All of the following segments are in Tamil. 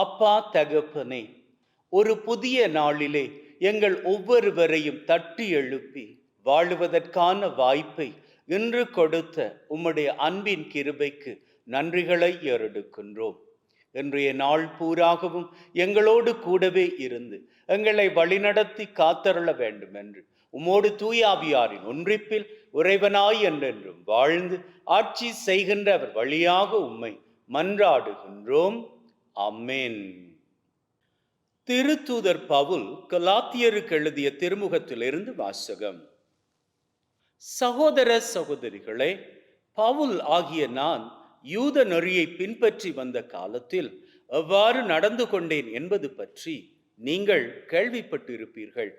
அப்பா தகப்பனே ஒரு புதிய நாளிலே எங்கள் ஒவ்வொருவரையும் தட்டி எழுப்பி வாழுவதற்கான வாய்ப்பை இன்று கொடுத்த உம்முடைய அன்பின் கிருபைக்கு நன்றிகளை ஏறெடுக்கின்றோம். இன்றைய நாள் பூராகவும் எங்களோடு கூடவே இருந்து எங்களை வழிநடத்தி காத்தருள வேண்டும் என்று உம்மோடு தூயாவியாரின் ஒன்றிப்பில் உறைவனாய் என்றென்றும் வாழ்ந்து ஆட்சி செய்கின்ற அவர் வழியாக உம்மை மன்றாடுகின்றோம். அம்மேன் திருத்தூதர் பவுல் கலாத்தியருக்கு எழுதிய திருமுகத்திலிருந்து வாசகம். சகோதர சகோதரிகளே பவுல் ஆகிய நான் யூத நெறியை பின்பற்றி வந்த காலத்தில் எவ்வாறு நடந்து கொண்டேன் என்பது பற்றி நீங்கள் கேள்விப்பட்டிருப்பீர்கள்.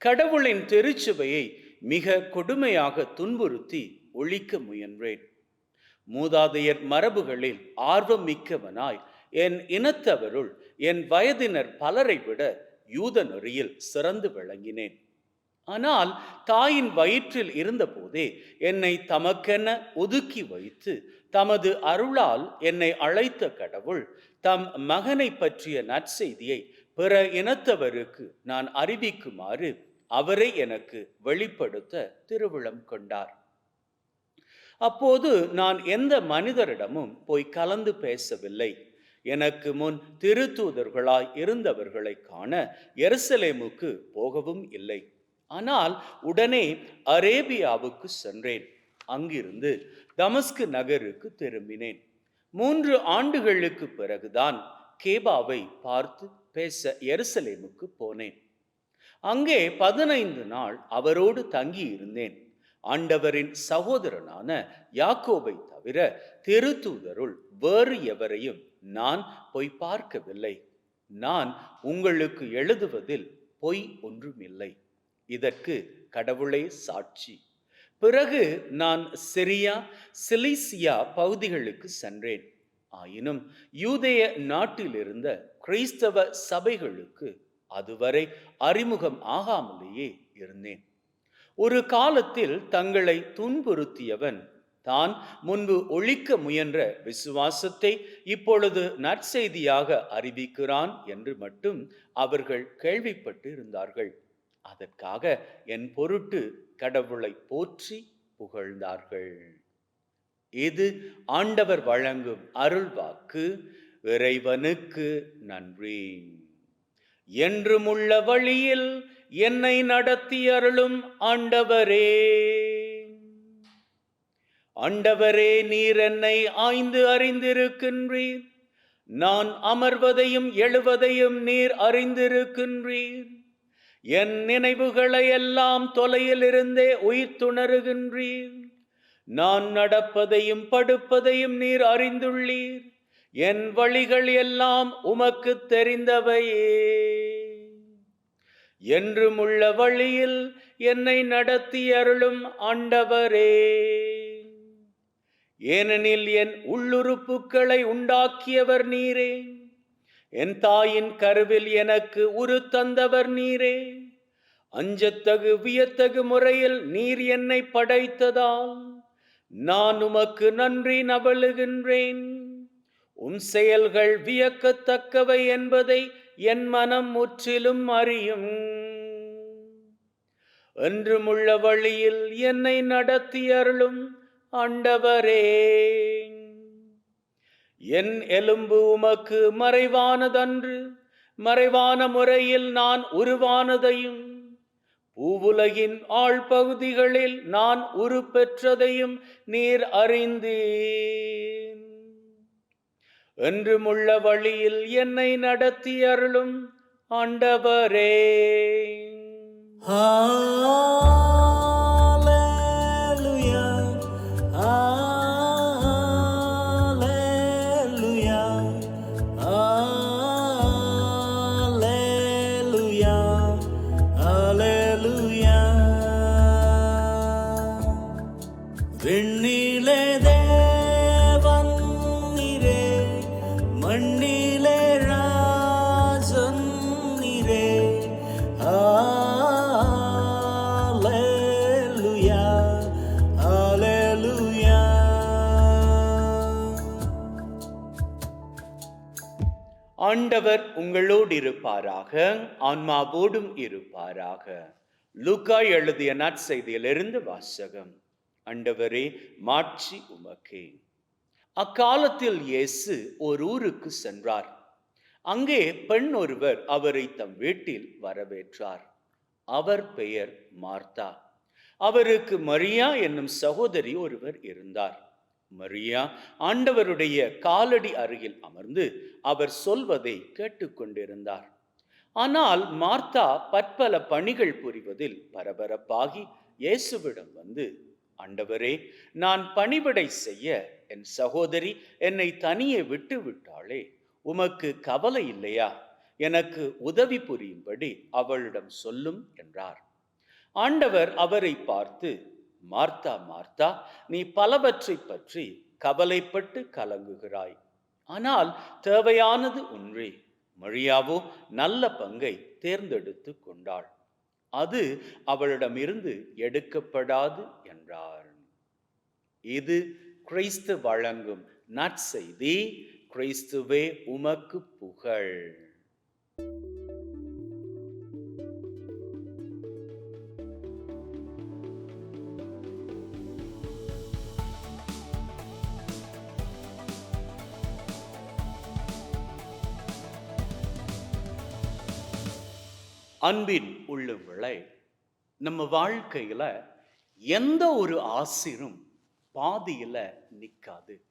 கடவுளின் திருச்சுவையை மிக கொடுமையாக துன்புறுத்தி ஒழிக்க முயன்றேன். மூதாதையர் மரபுகளில் ஆர்வம் மிக்கவனாய் என் இனத்தவருள் என் வயதினர் பலரை விட யூத நெறியில் சிறந்து விளங்கினேன். ஆனால் தாயின் வயிற்றில் இருந்தபோதே என்னை தமக்கென ஒதுக்கி வைத்து தமது அருளால் என்னை அழைத்த கடவுள் தம் மகனை பற்றிய நற்செய்தியை பிற இனத்தவருக்கு நான் அறிவிக்குமாறு அவரை எனக்கு வெளிப்படுத்த திருவிழம் கொண்டார். அப்போது நான் எந்த மனிதரிடமும் போய் கலந்து பேசவில்லை. எனக்கு முன் திருத்தூதர்களாய் இருந்தவர்களை காண எருசலேமுக்கு போகவும் இல்லை. ஆனால் உடனே அரேபியாவுக்கு சென்றேன். அங்கிருந்து தமஸ்கு நகருக்கு திரும்பினேன். மூன்று ஆண்டுகளுக்கு பிறகுதான் கேபாவை பார்த்து பேச எருசலேமுக்கு போனேன். அங்கே பதினைந்து நாள் அவரோடு தங்கி இருந்தேன் ஆண்டவரின் சகோதரனான யாக்கோபை தவிர திருத்தூதருள் வேறு எவரையும் நான் பொய் பார்க்கவில்லை. நான் உங்களுக்கு எழுதுவதில் பொய் ஒன்றுமில்லை. இதற்கு கடவுளே சாட்சி. பிறகு நான் சிரியா சிலிசியா பகுதிகளுக்கு சென்றேன். ஆயினும் யூதேய நாட்டில் இருந்த கிறிஸ்தவ சபைகளுக்கு அதுவரை அறிமுகம் ஆகாமலேயே இருந்தேன். ஒரு காலத்தில் தங்களை துன்புறுத்தியவன் தான் முன்பு ஒழிக்க முயன்ற விசுவாசத்தை இப்பொழுது நற்செய்தியாக அறிவிக்கிறான் என்று மட்டும் அவர்கள் கேள்விப்பட்டு இருந்தார்கள். அதற்காக என் பொருட்டு கடவுளை போற்றி புகழ்ந்தார்கள். இது ஆண்டவர் வழங்கும் அருள்வாக்கு இறைவனுக்கு நன்றி. என்றும் உள்ள வழியில் என்னை நடத்தி அருளும் ஆண்டவரே. ஆண்டவரே நீர் என்னை ஆய்ந்து அறிந்திருக்கின்றீர். நான் அமர்வதையும் எழுவதையும் நீர் அறிந்திருக்கின்றீர். என் நினைவுகளை எல்லாம் தொலையிலிருந்தே உயிர்த்துணருகின்றீர். நான் நடப்பதையும் படுப்பதையும் நீர் அறிந்துள்ளீர். என் வழிகள் எல்லாம் உமக்கு தெரிந்தவையே. என்றும் உள்ள வழியில் என்னை நடத்தி அருளும் ஆண்டவரே. ஏனெனில் என் உள்ளுறுப்புக்களை உண்டாக்கியவர் நீரே. என் தாயின் கருவில் எனக்கு உரு தந்தவர் நீரே. அஞ்சத்தகு வியத்தகு முறையில் நீர் என்னை படைத்ததால் நான் உமக்கு நன்றி நவழுகின்றேன். உன் செயல்கள் வியக்கத்தக்கவை என்பதை என் மனம் முற்றிலும் அறியும். என்றுமுள்ள வழியில் என்னை நடத்தி அருளும் ஆண்டவரே. என் எலும்பு உமக்கு மறைவானதன்று மறைவான முறையில் நான் உருவானதையும் பூவுலகின் ஆள் பகுதிகளில் நான் உரு பெற்றதையும் நீர் அறிந்தேன் என்றுமுள்ள வழியில் என்னை நடத்தி அருளும் ஆண்டவரே. ஆ ஆண்டவர் உங்களோடு இருப்பாராக ஆன்மாவோடும் இருப்பாராக. லூக்கா எழுதிய நற்செய்தியிலிருந்து வாசகம். அண்டவரே மாட்சி உமக்கே. அக்காலத்தில் இயேசு ஒரு ஊருக்கு சென்றார். அங்கே பெண் ஒருவர் அவரை தம் வீட்டில் வரவேற்றார். அவர் பெயர் மார்த்தா. அவருக்கு மரியா என்னும் சகோதரி ஒருவர் இருந்தார். மரியா ஆண்டவருடைய காலடி அருகில் அமர்ந்து அவர் சொல்வதை கேட்டுக்கொண்டிருந்தார். ஆனால் மார்த்தா பற்பல பணிகள் புரிவதில் பரபரப்பாகி இயேசுவிடம் வந்து ஆண்டவரே நான் பணிவிடை செய்ய என் சகோதரி என்னை தனியே விட்டு விட்டாளே உமக்கு கவலை இல்லையா? எனக்கு உதவி புரியும்படி அவளிடம் சொல்லும் என்றார். ஆண்டவர் அவரை பார்த்து மார்த்தா மார்த்தா நீ பலவற்றை பற்றி கவலைப்பட்டு கலங்குகிறாய். ஆனால் தேவையானது ஒன்றே மரியாவோ நல்ல பங்கை தேர்ந்தெடுத்து கொண்டாள். அது அவளிடமிருந்து எடுக்கப்படாது என்றார் இது கிறிஸ்து வழங்கும் நற்செய்தி கிறிஸ்துவே உமக்கு புகழ். அன்பின் உள்ளுங்களை நம்ம வாழ்க்கையில் எந்த ஒரு ஆசிரும் பாதியில் நிற்காது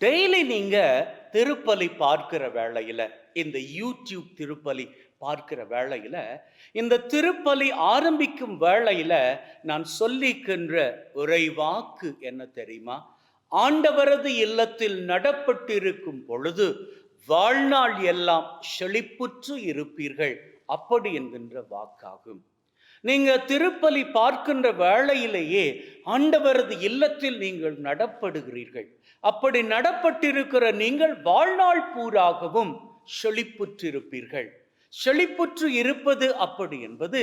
டெய்லி நீங்கள் திருப்பலி பார்க்கிற வேளையில் இந்த யூடியூப் திருப்பலி பார்க்கிற வேளையில் இந்த திருப்பலி ஆரம்பிக்கும் வேளையில் நான் சொல்லிக்கின்ற ஒரே வாக்கு என்ன தெரியுமா? ஆண்டவரது இல்லத்தில் நடப்பட்டிருக்கும் பொழுது வாழ்நாள் எல்லாம் செழிப்புற்று இருப்பீர்கள். அப்படி என்கின்ற வாக்காகும். நீங்க திருப்பலி பார்க்கின்ற வேளையிலேயே ஆண்டவரது இல்லத்தில் நீங்கள் நடப்படுகிறீர்கள். அப்படி நடப்பட்டிருக்கிற நீங்கள் வாழ்நாள் பூராகவும் செழிப்புற்றிருப்பீர்கள். செழிப்புற்று இருப்பது அப்படி என்பது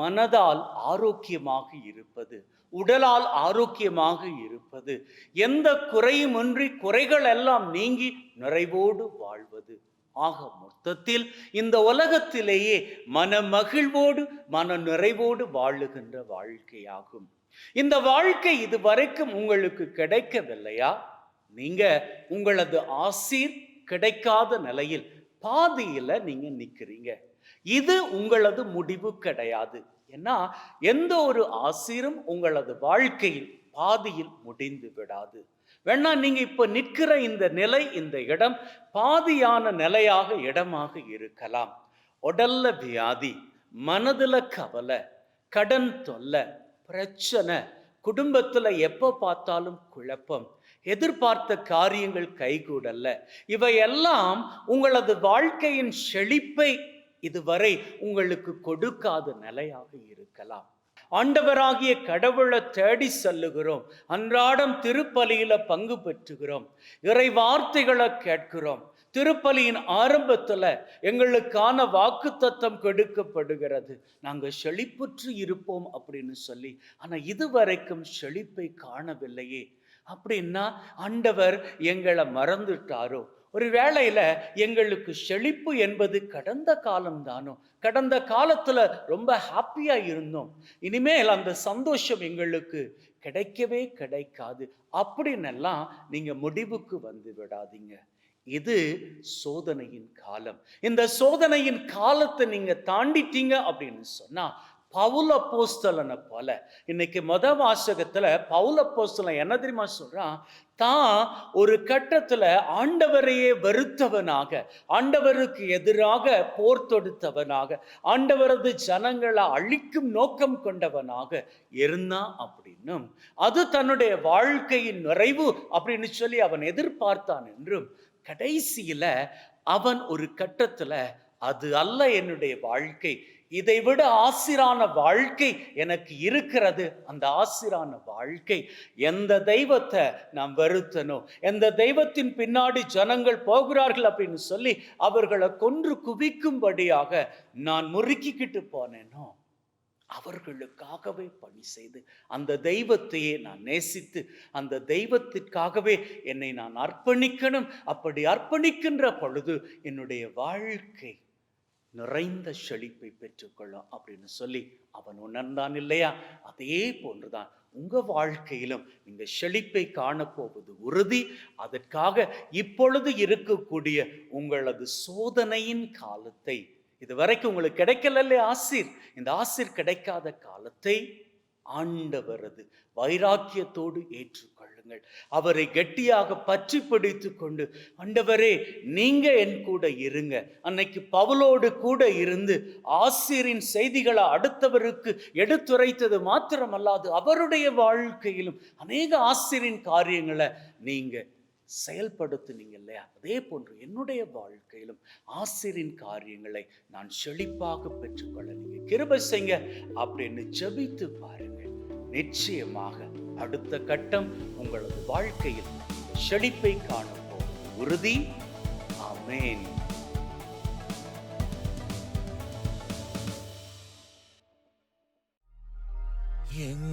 மனதால் ஆரோக்கியமாக இருப்பது உடலால் ஆரோக்கியமாக இருப்பது எந்த குறையுமின்றி குறைகள் எல்லாம் நீங்கி நிறைவோடு வாழ்வது. ஆக மொத்தத்தில் இந்த உலகத்திலேயே மன மகிழ்வோடு மன நிறைவோடு வாழுகின்ற வாழ்க்கையாகும். இந்த வாழ்க்கை இதுவரைக்கும் உங்களுக்கு கிடைக்கவில்லையா? நீங்க உங்களது ஆசீர் கிடைக்காத நிலையில் பாதியில நீங்க நிக்கிறீங்க. இது உங்களது முடிவு கிடையாது. ஏன்னா எந்த ஒரு ஆசிரும் உங்களது வாழ்க்கையில் பாதியில் முடிந்து விடாது. வேணா நீங்கள் இப்போ நிற்கிற இந்த நிலை இந்த இடம் பாதியான நிலையாக இடமாக இருக்கலாம். உடல்ல வியாதி மனதில் கவலை கடன் தொல்லை பிரச்சனை குடும்பத்தில் எப்போ பார்த்தாலும் குழப்பம் எதிர்பார்த்த காரியங்கள் கைகூடல்ல இவையெல்லாம் உங்களது வாழ்க்கையின் செழிப்பை இதுவரை உங்களுக்கு கொடுக்காத நிலையாக இருக்கலாம். ஆண்டவராகிய கடவுளை தேடி செல்லுகிறோம். அன்றாடம் திருப்பலியில பங்கு பெற்றுகிறோம். இறை வார்த்தைகளை கேட்கிறோம். திருப்பலியின் ஆரம்பத்துல எங்களுக்கான வாக்குத்தத்தம் கெடுக்கப்படுகிறது. நாங்கள் செழிப்புற்று இருப்போம் அப்படின்னு சொல்லி. ஆனால் இதுவரைக்கும் செழிப்பை காணவில்லையே. அப்படின்னா ஆண்டவர் எங்களை மறந்துட்டாரோ? ஒரு வேளையில் எங்களுக்கு செழிப்பு என்பது கடந்த காலம்தானோ? கடந்த காலத்தில் ரொம்ப ஹாப்பியாக இருந்தோம். இனிமேல் அந்த சந்தோஷம் எங்களுக்கு கிடைக்கவே கிடைக்காது. அப்படின்னெல்லாம் நீங்கள் முடிவுக்கு வந்து விடாதீங்க. இது சோதனையின் காலம். இந்த சோதனையின் காலத்தை நீங்கள் தாண்டிட்டீங்க அப்படின்னு சொன்னால் பவுல போஸ்தலனை போல. இன்னைக்கு மொத வாசகத்துல பவுல போஸ்தலன் என்ன தெரியுமா சொல்றான்? தான் ஒரு கட்டத்தில் ஆண்டவரையே வெறுத்தவனாக ஆண்டவருக்கு எதிராக போர் தொடுத்தவனாக ஆண்டவரது ஜனங்களை அழிக்கும் நோக்கம் கொண்டவனாக இருந்தான் அப்படின்னும். அது தன்னுடைய வாழ்க்கையின் நிறைவு அப்படின்னு சொல்லி அவன் எதிர்பார்த்தான் என்றும் கடைசியில அவன் ஒரு கட்டத்தில் அது அல்ல என்னுடைய வாழ்க்கை இதை விட ஆசிரான வாழ்க்கை எனக்கு இருக்கிறது. அந்த ஆசிரான வாழ்க்கை எந்த தெய்வத்தை நான் வருத்தனோ எந்த தெய்வத்தின் பின்னாடி ஜனங்கள் போகிறார்கள் அப்படின்னு சொல்லி அவர்களை கொன்று குவிக்கும்படியாக நான் முறுக்கிக்கிட்டு போனேனோ அவர்களுக்காகவே பணி செய்து அந்த தெய்வத்தையே நான் நேசித்து அந்த தெய்வத்திற்காகவே என்னை நான் அர்ப்பணிக்கணும். அப்படி அர்ப்பணிக்கின்ற பொழுது என்னுடைய வாழ்க்கை நிறைந்த செழிப்பை பெற்றுக்கொள்ளும் அப்படின்னு சொல்லி அவன் உணர்ந்தான் இல்லையா? அதே போன்றுதான் உங்க வாழ்க்கையிலும் இந்த செழிப்பை காணப்போவது உறுதி. அதற்காக இப்பொழுது இருக்கக்கூடிய உங்களது சோதனையின் காலத்தை இதுவரைக்கும் உங்களுக்கு கிடைக்கல ஆசிர்? இந்த ஆசிர் கிடைக்காத காலத்தை ஆண்டவரது வைராக்கியத்தோடு ஏற்று கொள்ளுங்கள் அவரை கெட்டியாக பற்றி பிடித்து கொண்டு ஆண்டவரே நீங்க என் கூட இருங்க. அன்னைக்கு பவுலோடு கூட இருந்து ஆசிரியரின் செய்திகளை அடுத்தவருக்கு எடுத்துரைத்தது மாத்திரமல்லாது அவருடைய வாழ்க்கையிலும் அநேக ஆசிரியரின் காரியங்களை நீங்க செயல்படுத்துனீங்க இல்லையா? அதே போன்று என்னுடைய வாழ்க்கையிலும் ஆசிரின் காரியங்களை நான் செழிப்பாக பெற்றுக்கொள்ள நீங்க கிருபை செய்ங்க அப்படின்னு ஜபித்து பாருங்கள் நிச்சயமாக அடுத்த கட்டம் உங்களது வாழ்க்கையில் செழிப்பை காணப்போம் உறுதி. அமேன் எங்களின்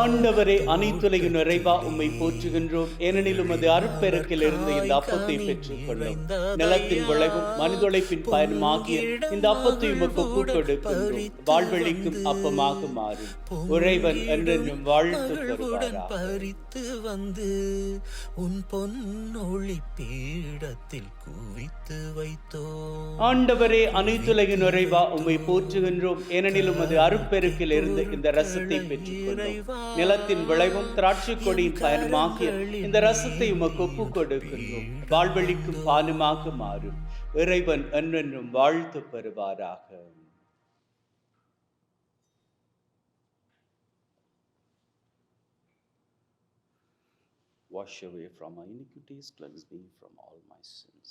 ஆண்டவரே அனைத்துலகு நிறைவா உம்மை போற்றுகின்றோம். ஏனெனில் உமது அருட்பெருக்கில் இருந்து இந்த அப்பத்தை பெற்றுக் கொள்ளும் நிலத்தின் விளைவும் மனிதொழைப்பின் பயனுமாகிய இந்த அப்பத்தை உமக்கு கொடுக்கின்றோம் வாழ்வழிக்கும் அப்பமாக மாறும் உறைவன் என்றென்றும் வாழ்த்து வந்து உன் பொன்னொளி பீடத்தில் குவித்து வைத்தோ ஆண்டவரே அனைத்துலகு நிறைவா உம்மை போற்றுகின்றோம். ஏனெனில் உமது அருட்பெருக்கில் இருந்து இந்த ரசத்தை பெற்றுக் கொள்ளும் நிலத்தின் விளைவும் திராட்சை கொடியின் பயனுமாகிய இந்த ரசத்தை உமக்கு ஒப்பு கொடுக்கின்றோம் வாழ்வழிக்கும் பாலுமாக மாறும். இறைவன் என்றென்றும் வாழ்த்து பெறுவாராக. Wash away from my iniquities, cleanse me from all my sins.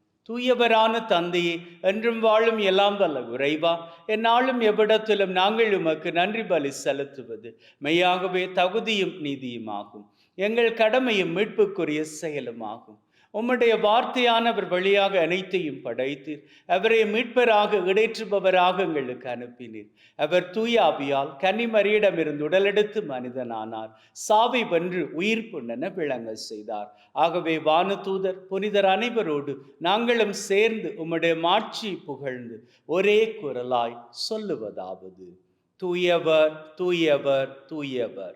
தூயவரான தந்தையே என்றும் வாழும் எல்லாம் வல்ல உறைவா என்னாலும் எவ்விடத்திலும் நாங்கள் உமக்கு நன்றி பலி செலுத்துவது. மெய்யாகவே தகுதியும் நீதியுமாகும். எங்கள் கடமையும் மீட்புக்குரிய செயலுமாகும். உம்முடைய வார்த்தையானவர் வழியாக அனைத்தையும் படைத்து அவரை மீட்பராக இடைற்றுபவராக எங்களுக்கு அனுப்பினீர். அவர் தூயாபியால் கன்னிமரியிடமிருந்து உடலெடுத்து மனிதனானார். சாவை வென்று உயிர் புண்ணென விளங்க செய்தார். ஆகவே வானதூதர் புனிதர் அனைவரோடு நாங்களும் சேர்ந்து உம்முடைய மாட்சி புகழ்ந்து ஒரே குரலாய் சொல்லுவதாவது. தூயவர் தூயவர் தூயவர்.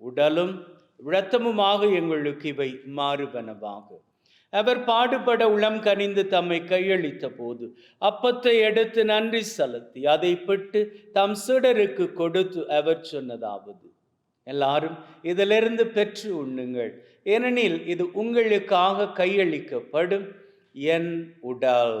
உடலும் விளத்தமுமாக எங்களுக்கு இவை மாறுபனவாகும் அவர் பாடுபட உளம் கனிந்து தம்மை கையளித்த போது அப்பத்தை எடுத்து நன்றி செலுத்தி அதை பெற்று தம் சீடருக்கு கொடுத்து அவர் சொன்னதாவது. எல்லாரும் இதிலிருந்து பெற்று உண்ணுங்கள். ஏனெனில் இது உங்களுக்காக கையளிக்கப்படும் என் உடல்.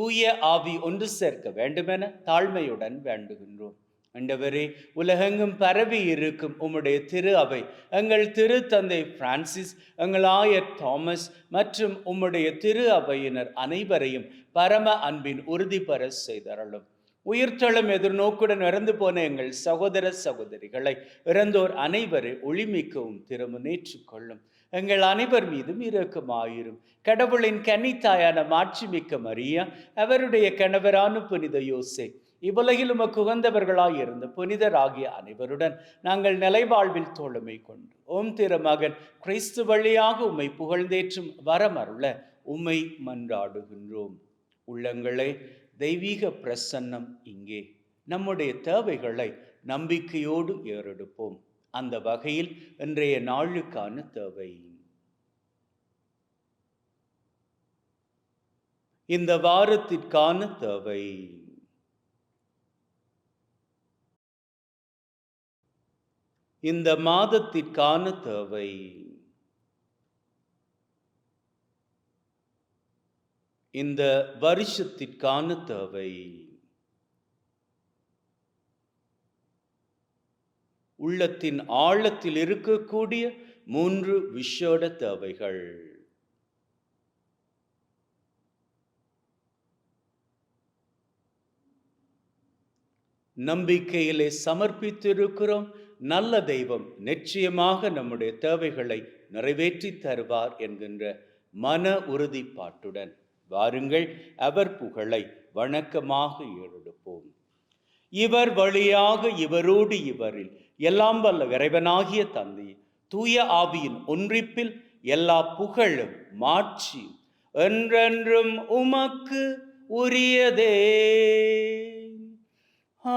தூய ஆவி ஒன்று சேர்க்க வேண்டுமென தாழ்மையுடன் வேண்டுகின்றோம். ஆண்டவரே உலகெங்கும் பரவி இருக்கும் உம்முடைய திரு அவை எங்கள் திரு தந்தை பிரான்சிஸ் எங்கள் ஆயர் தாமஸ் மற்றும் உம்முடைய திரு அவையினர் அனைவரையும் பரம அன்பின் உறுதி பெற செய்தரலும் உயிர்த்தளம் எதிர்நோக்குடன் இறந்து போன எங்கள் சகோதர சகோதரிகளை இறந்தோர் அனைவரை ஒளிமிக்கவும் திருமணேற்றுக் கொள்ளும் எங்கள் அனைவர் மீதும் இரக்கமாயிரும். கடவுளின் கன்னித்தாயான மாட்சிமிக்க மரியா அவருடைய கணவரான புனித யோசே இவ்வுலகிலும் குகந்தவர்களாய் இருந்த புனிதராகிய அனைவருடன் நாங்கள் நிலைவாழ்வில் தோழமை கொண்டு ஓம் திருமகன் கிறிஸ்து வழியாக உம்மை புகழ்ந்தேற்றும் வரமருள உம்மை மன்றாடுகின்றோம். உள்ளங்களே தெய்வீக பிரசன்னம் இங்கே. நம்முடைய தேவைகளை நம்பிக்கையோடு ஏறெடுப்போம். அந்த வகையில் இன்றைய நாளுக்கான தேவை. இந்த வாரத்திற்கான தேவை. இந்த மாதத்திற்கான தேவை. இந்த வருஷத்திற்கான தேவை. உள்ளத்தின் ஆழத்தில் இருக்கக்கூடிய மூன்று விஷோட தேவைகள். நம்பிக்கையிலே சமர்ப்பித்திருக்கிறோம் நல்ல தெய்வம் நிச்சயமாக நம்முடைய தேவைகளை நிறைவேற்றி தருவார் என்கின்ற மன உறுதிப்பாட்டுடன் வாருங்கள் அவர் புகழை வணக்கமாக ஏறெடுப்போம். இவர் வழியாக இவரோடு இவரில் எல்லாம் வல்ல இறைவனாகிய தந்தை தூய ஆவியின் ஒன்றிப்பில் எல்லா புகழும் மாட்சி என்றென்றும் உமக்கு உரியதே. ஆ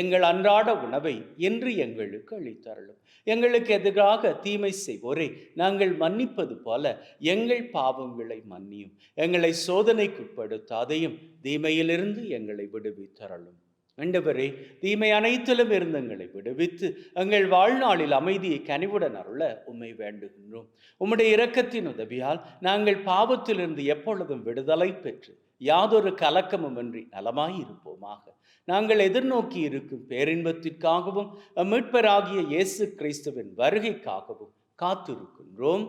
எங்கள் அன்றாட உணவை இன்று எங்களுக்கு அளித்தருளும். எங்களுக்கு எதிராக தீமை செய்வோரை நாங்கள் மன்னிப்பது போல எங்கள் பாவங்களை மன்னியும். எங்களை சோதனைக்குட்படுத்தாதையும் தீமையிலிருந்து எங்களை விடுவித்தரலும் ஆண்டவரே தீமை அனைத்திலும் இருந்து எங்களை விடுவித்து எங்கள் வாழ்நாளில் அமைதியை கனிவுடன் அருள உம்மை வேண்டுகின்றோம். உம்முடைய இரக்கத்தின் உதவியால் நாங்கள் பாவத்திலிருந்து எப்பொழுதும் விடுதலை பெற்று யாதொரு கலக்கமுமின்றி நலமாய் இருப்போமாக நாங்கள் எதிர்நோக்கி இருக்கும் பேரின்பத்திற்காகவும் மீட்பராகிய இயேசு கிறிஸ்துவின் வருகைக்காகவும் காத்திருக்கின்றோம்.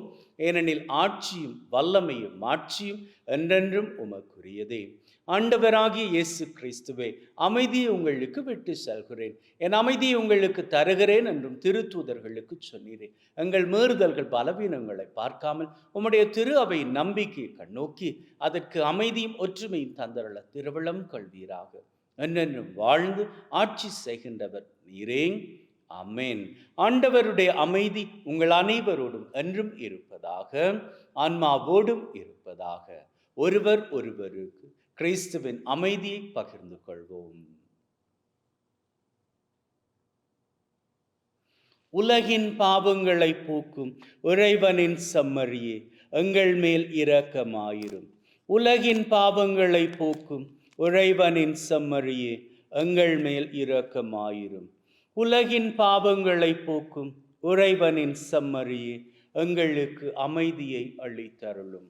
ஏனெனில் ஆட்சியும் வல்லமையும் மாட்சியும் என்றென்றும் உமக்குரியதே. ஆண்டவராகிய இயேசு கிறிஸ்துவே அமைதியை உங்களுக்கு விட்டு செல்கிறேன். என் அமைதியை உங்களுக்கு தருகிறேன் என்றும் திருத்தூதர்களுக்கு சொன்னீரேன் எங்கள் மீறுதல்கள் பலவீனங்களை பார்க்காமல் உம்முடைய திரு அவையின் நம்பிக்கையை கண்ணோக்கி அதற்கு அமைதியும் ஒற்றுமையும் தந்தருள திருவிழம் கொள்வீராக. என்னென்னும் வாழ்ந்து ஆட்சி செய்கின்றவர் நீரே. அமேன் ஆண்டவருடைய அமைதி உங்கள் அனைவரோடும் என்றும் இருப்பதாக ஆன்மாவோடும் இருப்பதாக. ஒருவர் ஒருவருக்கு கிறிஸ்துவின் அமைதியை பகிர்ந்து கொள்வோம். உலகின் பாவங்களை போக்கும் இறைவனின் செம்மறியே எங்கள் மேல் இரக்கமாயிரும். உலகின் பாவங்களை போக்கும் இறைவனின் செம்மறியே எங்கள் மேல் இரக்கமாயிரும். உலகின் பாவங்களை போக்கும் இறைவனின் செம்மறியே எங்களுக்கு அமைதியை அளித்தருளும்.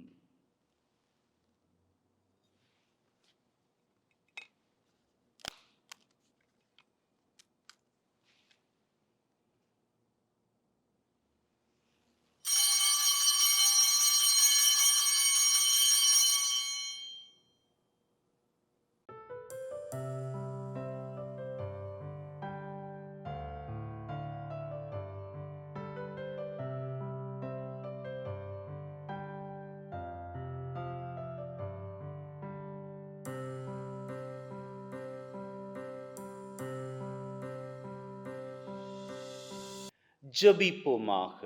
ஜபிப்போமாக.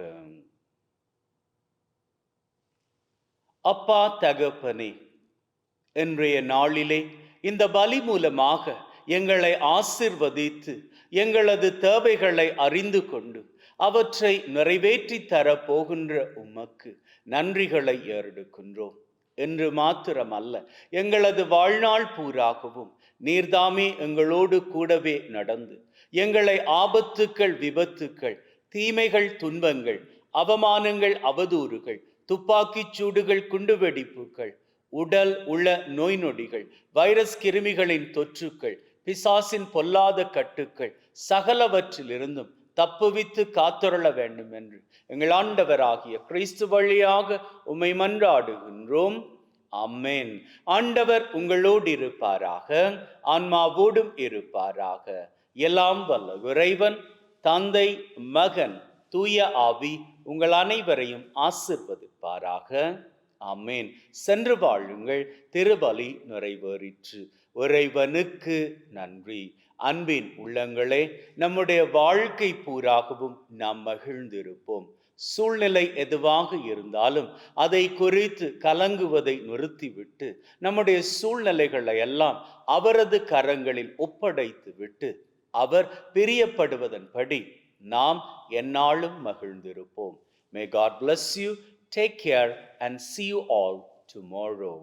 அப்பா தகப்பனே இன்றைய நாளிலே இந்த பலி மூலமாக எங்களை ஆசிர்வதித்து எங்களது தேவைகளை அறிந்து கொண்டு அவற்றை நிறைவேற்றி தர போகின்ற உமக்கு நன்றிகளை ஏறெடுக்கின்றோம். என்று மாத்திரமல்ல எங்களது வாழ்நாள் பூராகவும் நீர்தாமே எங்களோடு கூடவே நடந்து எங்களை ஆபத்துக்கள் விபத்துக்கள் தீமைகள் துன்பங்கள் அவமானங்கள் அவதூறுகள் துப்பாக்கிச் சூடுகள் குண்டுவெடிப்புகள் உடல் உள நோய் நொடிகள் வைரஸ் கிருமிகளின் தொற்றுக்கள் பிசாசின் பொல்லாத கட்டுக்கள் சகலவற்றிலிருந்தும் தப்புவித்து காத்தொருள வேண்டும் என்று எங்கள் ஆண்டவராகிய கிறிஸ்து வழியாக உம்மை மன்றாடுகின்றோம். அம்மேன் ஆண்டவர் உங்களோடு இருப்பாராக ஆன்மாவோடும் இருப்பாராக. எல்லாம் வல்ல இறைவன். தந்தை மகன் தூய ஆவி உங்கள் அனைவரையும் ஆசிர்வதிப்பாராக. அமேன் சென்று வாழுங்கள் திருவலி நிறைவேறிற்று. இறைவனுக்கு நன்றி. அன்பின் உள்ளங்களே நம்முடைய வாழ்க்கை பூராகவும் நாம் மகிழ்ந்திருப்போம். சூழ்நிலை எதுவாக இருந்தாலும் அதை குறித்து கலங்குவதை நிறுத்திவிட்டு நம்முடைய சூழ்நிலைகளை எல்லாம் அவரது கரங்களில் ஒப்படைத்து விட்டு அவர் பிரியப்படுவதன்படி நாம் எந்நாளும் மகிழ்ந்திருப்போம். May God bless you take care and see you all tomorrow